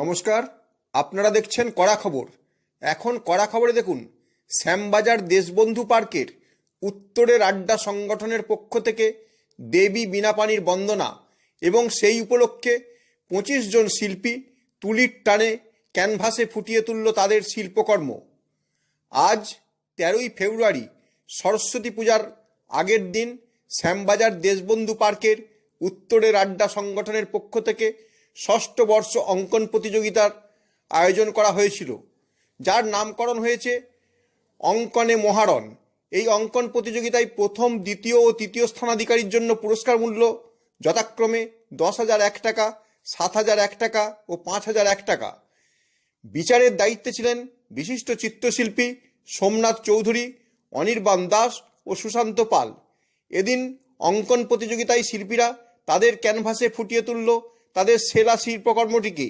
নমস্কার, আপনারা দেখছেন কড়া খবর। এখন কড়া খবরে দেখুন, শ্যামবাজার দেশবন্ধু পার্কের উত্তরের আড্ডা সংগঠনের পক্ষ থেকে দেবী বিনাপানির বন্দনা এবং সেই উপলক্ষে পঁচিশ জন শিল্পী তুলির টানে ক্যানভাসে ফুটিয়ে তুলল তাদের শিল্পকর্ম। আজ তেরোই ফেব্রুয়ারি, সরস্বতী পূজার আগের দিন শ্যামবাজার দেশবন্ধু পার্কের উত্তরের আড্ডা সংগঠনের পক্ষ থেকে ষষ্ঠ বর্ষ অঙ্কন প্রতিযোগিতার আয়োজন করা হয়েছিল, যার নামকরণ হয়েছে অঙ্কনে মহারণ। এই অঙ্কন প্রতিযোগিতায় প্রথম, দ্বিতীয় ও তৃতীয় স্থানাধিকারীর জন্য পুরস্কার মূল্য যথাক্রমে দশ হাজার এক টাকা, সাত হাজার এক টাকা ও পাঁচ হাজার এক টাকা। বিচারের দায়িত্বে ছিলেন বিশিষ্ট চিত্রশিল্পী সোমনাথ চৌধুরী, অনির্বাণ দাস ও সুশান্ত পাল। এদিন অঙ্কন প্রতিযোগিতায় শিল্পীরা তাদের ক্যানভাসে ফুটিয়ে তুলল তাদের সেরা শিল্পকর্মটিকে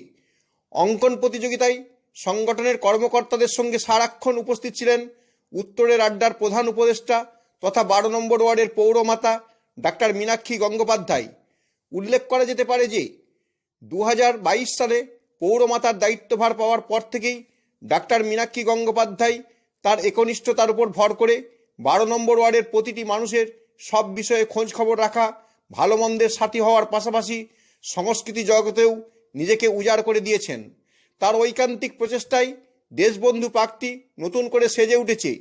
অঙ্কন প্রতিযোগিতায় সংগঠনের কর্মকর্তাদের সঙ্গে সারাক্ষণ উপস্থিত ছিলেন উত্তরের আড্ডার প্রধান উপদেষ্টা তথা বারো নম্বর ওয়ার্ডের পৌরমাতা ডাক্তার মীনাক্ষী গঙ্গোপাধ্যায়। উল্লেখ করা যেতে পারে যে দু হাজার বাইশ সালে পৌরমাতার দায়িত্বভার পাওয়ার পর থেকেই ডাক্তার মীনাক্ষী গঙ্গোপাধ্যায় তার একনিষ্ঠতার উপর ভর করে বারো নম্বর ওয়ার্ডের প্রতিটি মানুষের সব বিষয়ে খোঁজ খবর রাখা, ভালো মন্দের সাথী হওয়ার পাশাপাশি সংস্কৃতি জগতেও নিজেকে উজাড় করে দিয়েছেন। তার ঐকান্তিক প্রচেষ্টায় দেশবন্ধু পার্কটি নতুন করে সেজে উঠেছে।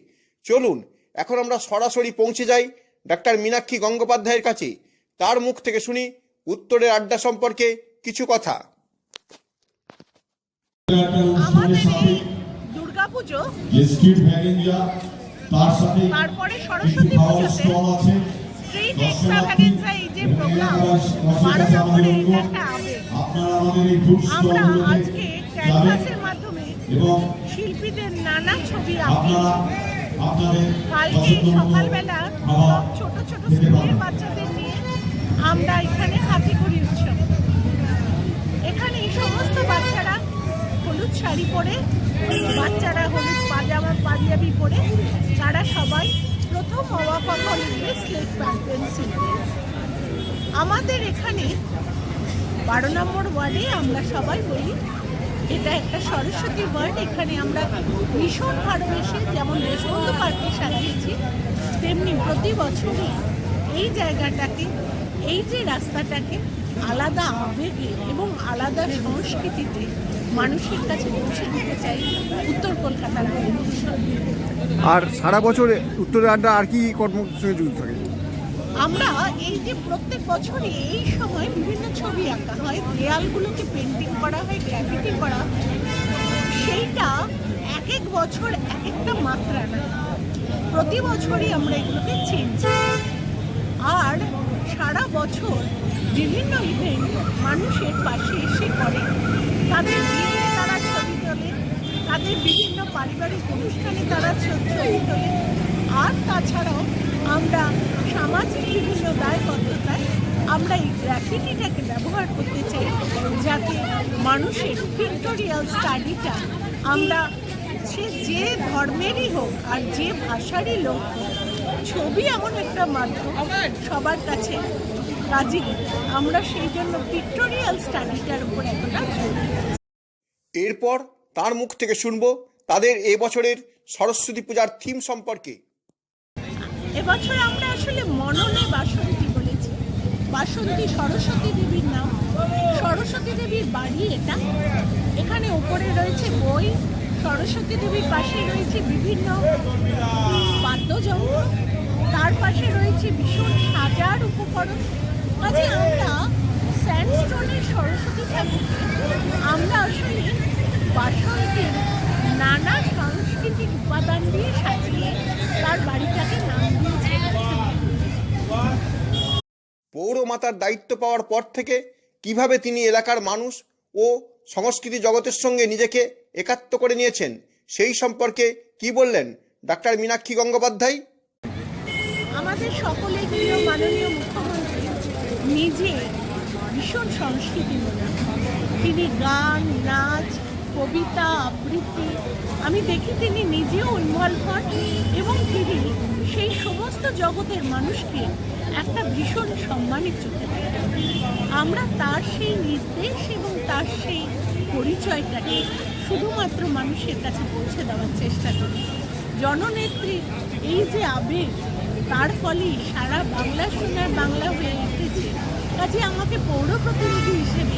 চলুন এখন আমরা সরাসরি পৌঁছে যাই ডাক্তার মীনাক্ষী গঙ্গোপাধ্যায়ের কাছে। তার মুখ থেকে শুনি উত্তরের আড্ডা সম্পর্কে কিছু কথা। আমাদের এই দুর্গাপুজো যে স্ট্রিট ভ্যাগেঞ্জা তার সাথে তারপরে সরস্বতী পুজোতে স্ট্রিট এক্সট্রাভ্যাগেন্সা এই যে প্রোগ্রাম বারো এটা একটা আবেগ আমরা আজকে ক্যানভাসের মাধ্যমে শিল্পীদের নানা ছবি কালকে সকালবেলা ছোট ছোট স্কুলের বাচ্চাদের নিয়ে আমরা এখানে হাতিখড়ি উৎসব। এখানে এই সমস্ত বাচ্চারা হলুদ শাড়ি পরে বাচ্চারা হলুদ পাজামা পাঞ্জাবি পরে তারা সবাই প্রথম অবাক লিখবে স্লেট পেন্সিল আমাদের এখানে বারো নম্বর ওয়ার্ডে আমরা সবাই বলি, এটা একটা সরস্বতী ওয়ার্ড, এখানে আমরা ভীষণ ভালোবেসে যেমন দেশবন্ধু পার্কে সাজিয়েছি, তেমনি প্রতি বছরই এই জায়গাটাকে, এই যে রাস্তাটাকে আলাদা আবেগে এবং আলাদা সংস্কৃতিতে মানুষের কাছে পৌঁছে দিতে চাই উত্তর কলকাতার আর সারা বছর উত্তরের আড্ডা আর কি কর্মসূচি যুক্ত থাকে? আমরা এই যে প্রত্যেক বছরই এই সময় বিভিন্ন ছবি আঁকা হয় দেয়ালগুলোকে পেন্টিং করা হয় গ্রাফিটি করা হয়। সেইটা এক এক বছর এক একটা মাত্রা না। প্রতি বছরই আমরা এগুলোকে চেঞ্জ আর সারা বছর বিভিন্ন ইভেন্ট মানুষের পাশে এসে করে তাদের তাদের বিভিন্ন পারিবারিক অনুষ্ঠানে তারা ছ- ছবি তোলে আর তাছাড়াও আমরা সামাজিক বিভিন্ন দায়বদ্ধতায় আমরা এই গ্রাফিটিটাকে ব্যবহার করতে চাই, যাতে মানুষের পিক্টোরিয়াল স্টাডিটা আমরা সে যে ধর্মেরই হোক আর যে ভাষারই লোক ছবি এমন একটা মাধ্যম সবার কাছে কাজে আমরা সেই জন্য পিক্টোরিয়াল স্টাডিটার উপর দিচ্ছি। এরপর তার মুখ থেকে শুনব তাদের এ বছরের সরস্বতী পূজার থিম সম্পর্কে। এবছর আমরা আসলে মননে বাসন্তী বলেছি। বাসন্তী সরস্বতী দেবীর নাম। সরস্বতী দেবীর বাড়ি এটা। এখানে উপরে রয়েছে বই। সরস্বতী দেবীর পাশে রয়েছে বিভিন্ন বাদ্যযন্ত্র। তার পাশে রয়েছে ভীষণ সাজার উপকরণ। কাজে আমরা স্যান্ডস্টোনের সরস্বতী ঠাকুরকে আমরা আসলে বাসন্তীর নানা সাংস্কৃতিক উপাদান দিয়ে সাজিয়ে তার বাড়িটাকে নাম দিয়েছি পৌরমাতার দায়িত্ব পাওয়ার পর থেকে কীভাবে তিনি এলাকার মানুষ ও সংস্কৃতি জগতের সঙ্গে নিজেকে একাত্ম করে নিয়েছেন, সেই সম্পর্কে কি বললেন ডাক্তার মীনাক্ষী গঙ্গোপাধ্যায়? আমাদের সকলের প্রিয় মাননীয় মুখ্যমন্ত্রী নিজে ভীষণ সংস্কৃতিমূলক তিনি গান, নাচ কবিতা, আবৃত্তি। আমি দেখি তিনি নিজেও ইনভলভ হন এবং তিনি সেই সমস্ত জগতের মানুষকে একটা ভীষণ সম্মানের চোখে আমরা তার সেই নির্দেশ এবং তার সেই পরিচয়টাকে শুধুমাত্র মানুষের কাছে পৌঁছে দেওয়ার চেষ্টা করি। জননেত্রী, এই যে আবেগ, তার ফলেই সারা বাংলা শোনার বাংলা হয়ে উঠেছে। কাজে আমাকে পৌর প্রতিনিধি হিসেবে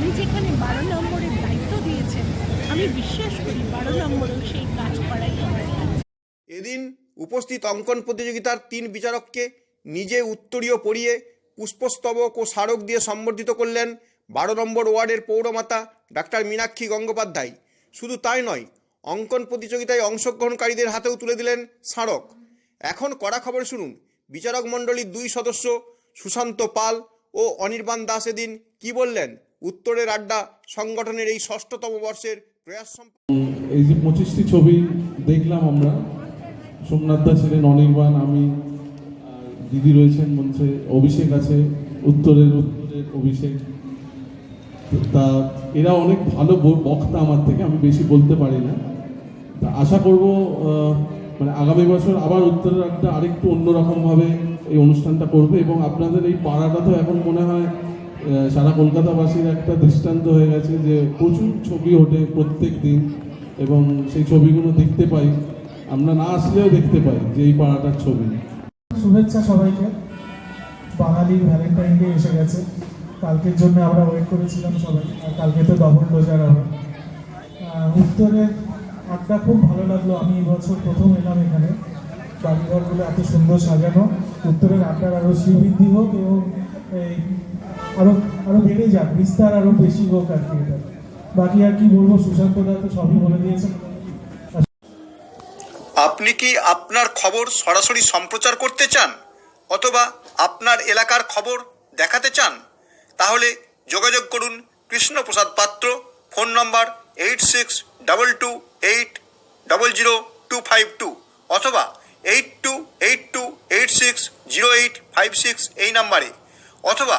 উনি যেখানে বারো নম্বরের দায়িত্ব দিয়েছেন, আমি বিশ্বাস করি বারো নম্বরেও সেই কাজ করাই এদিন উপস্থিত অঙ্কন প্রতিযোগিতার তিন বিচারককে নিজে উত্তরীয় পড়িয়ে পুষ্পস্তবক ও স্মারক দিয়ে সম্বর্ধিত করলেন বারো নম্বর ওয়ার্ডের পৌরমাতা ডাক্তার মীনাক্ষী গঙ্গোপাধ্যায়। শুধু তাই নয়, অঙ্কন প্রতিযোগিতায় অংশগ্রহণকারীদের হাতেও তুলে দিলেন স্মারক। এখন কড়া খবর শুনুন, বিচারক মণ্ডলীর দুই সদস্য সুশান্ত পাল ও অনির্বাণ দাস এদিন কি বললেন? উত্তরের আড্ডা সংগঠনের এই ষষ্ঠতম বর্ষের প্রয়াস এই যে পঁচিশটি ছবি দেখলাম আমরা, সোমনাথ দা ছিলেন অনির্বাণ, আমি দিদি রয়েছেন মঞ্চে, অভিষেক আছে, উত্তরের উত্তরের অভিষেক। তা এরা অনেক ভালো বক্তা আমার থেকে, আমি বেশি বলতে পারি না। তা আশা করব মানে আগামী বছর আবার উত্তরের আড্ডা আরেকটু অন্যরকমভাবে এই অনুষ্ঠানটা করবে এবং আপনাদের এই পাড়াটা তো এখন মনে হয় সারা কলকাতাবাসীর একটা দৃষ্টান্ত হয়ে গেছে যে প্রচুর ছবি ওঠে প্রত্যেক দিন এবং সেই ছবিগুলো দেখতে পাই। আমরা না আসলেও দেখতে পাই যে এই পাড়াটার ছবি। শুভেচ্ছা সবাইকে। বাঙালির ভ্যালেন্টাইন ডে এসে গেছে। কালকের জন্য আমরা ওয়েট করেছিলাম সবাই আর কালকে তো ডবল ডোজার হবে আহ, উত্তরের আড্ডা খুব ভালো লাগল। আমি এবছর প্রথম এলাম এখানে। বাড়িঘরগুলো এত সুন্দর সাজানো। উত্তরের আড্ডার আরও শ্রীবৃদ্ধি হোক এবং এই আরও আরও বেড়ে যাক, বিস্তার আরও বেশি হোক আর কি এটা। বাকি আর কি বলব, সুশান্ত দা তো সবই বলে দিয়েছেন। আপনি কি আপনার খবর সরাসরি সম্প্রচার করতে চান? অথবা আপনার এলাকার খবর দেখাতে চান? তাহলে যোগাযোগ করুন Krishnaprasad Patra, phone number eight six double two eight double zero two five two, অথবা eight two eight two eight six zero eight five six এই নাম্বারে, অথবা